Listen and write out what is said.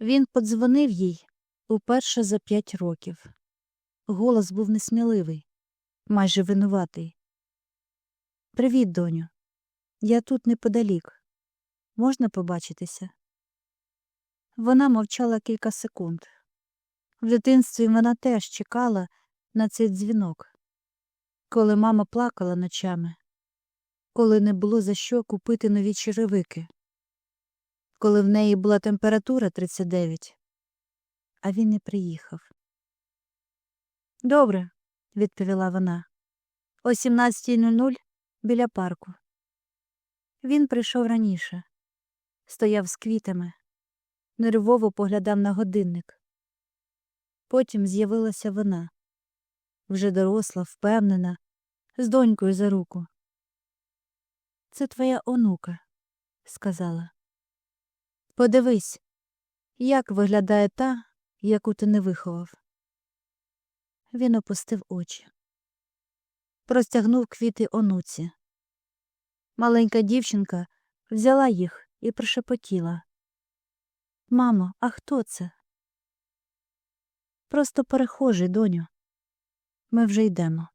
Він подзвонив їй уперше за п'ять років. Голос був несміливий, майже винуватий. Привіт, доню. Я тут неподалік. Можна побачитися? Вона мовчала кілька секунд. В дитинстві вона теж чекала на цей дзвінок, коли мама плакала ночами, коли не було за що купити нові черевики, коли в неї була температура 39, а він не приїхав. Добре, відповіла вона. О 17.00 біля парку. Він прийшов раніше, стояв з квітами, нервово поглядав на годинник. Потім з'явилася вона, вже доросла, впевнена, з донькою за руку. Це твоя онука, сказала. Подивись, як виглядає та, яку ти не виховав. Він опустив очі, простягнув квіти онуці. Маленька дівчинка взяла їх і прошепотіла. Мамо, а хто це? Просто перехожий, доню. Ми вже йдемо.